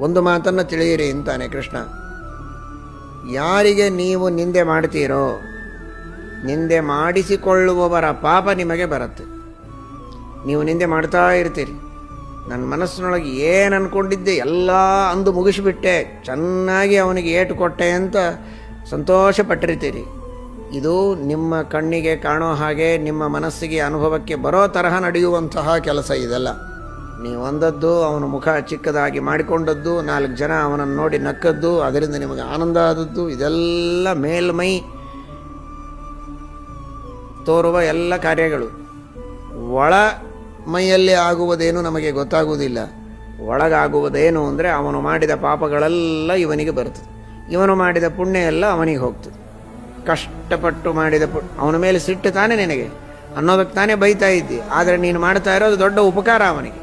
ಒಂದು ಮಾತನ್ನು ತಿಳಿಯಿರಿ ಅಂತಾನೆ ಕೃಷ್ಣ. ಯಾರಿಗೆ ನೀವು ನಿಂದೆ ಮಾಡ್ತೀರೋ, ನಿಂದೆ ಮಾಡಿಸಿಕೊಳ್ಳುವವರ ಪಾಪ ನಿಮಗೆ ಬರುತ್ತೆ. ನೀವು ನಿಂದೆ ಮಾಡ್ತಾ ಇರ್ತೀರಿ. ನನ್ನ ಮನಸ್ಸಿನೊಳಗೆ ಏನು ಅಂದ್ಕೊಂಡಿದ್ದೆ ಎಲ್ಲ ಅಂದು ಮುಗಿಸಿಬಿಟ್ಟೆ. ಚೆನ್ನಾಗಿ ಅವನಿಗೆ ಏಟು ಕೊಟ್ಟೆ ಅಂತ ಸಂತೋಷ ಪಟ್ಟಿರ್ತೀರಿ. ಇದು ನಿಮ್ಮ ಕಣ್ಣಿಗೆ ಕಾಣೋ ಹಾಗೆ ನಿಮ್ಮ ಮನಸ್ಸಿಗೆ ಅನುಭವಕ್ಕೆ ಬರೋ ತರಹ ನಡೆಯುವಂತಹ ಕೆಲಸ ಇದೆಲ್ಲ. ನೀವು ಒಂದದ್ದು ಅವನ ಮುಖ ಚಿಕ್ಕದಾಗಿ ಮಾಡಿಕೊಂಡದ್ದು, ನಾಲ್ಕು ಜನ ಅವನನ್ನು ನೋಡಿ ನಕ್ಕದ್ದು, ಅದರಿಂದ ನಿಮಗೆ ಆನಂದ ಆದದ್ದು, ಇದೆಲ್ಲ ಮೇಲ್ಮೈ ತೋರುವ ಎಲ್ಲ ಕಾರ್ಯಗಳು. ಒಳ ಮೈಯಲ್ಲಿ ಆಗುವುದೇನು ನಮಗೆ ಗೊತ್ತಾಗುವುದಿಲ್ಲ. ಒಳಗಾಗುವುದೇನು ಅಂದರೆ ಅವನು ಮಾಡಿದ ಪಾಪಗಳೆಲ್ಲ ಇವನಿಗೆ ಬರ್ತದೆ ಇವನು ಮಾಡಿದ ಪುಣ್ಯ ಎಲ್ಲ ಅವನಿಗೆ ಹೋಗ್ತದೆ. ಕಷ್ಟಪಟ್ಟು ಮಾಡಿದ ಪು, ಅವನ ಮೇಲೆ ಸಿಟ್ಟು ತಾನೇ ನಿನಗೆ. ಅನ್ನೋದಕ್ಕೆ ತಾನೇ ಬೈತಾ ಇದ್ದಿ. ಆದರೆ ನೀನು ಮಾಡ್ತಾ ಇರೋದು ದೊಡ್ಡ ಉಪಕಾರ ಅವನಿಗೆ.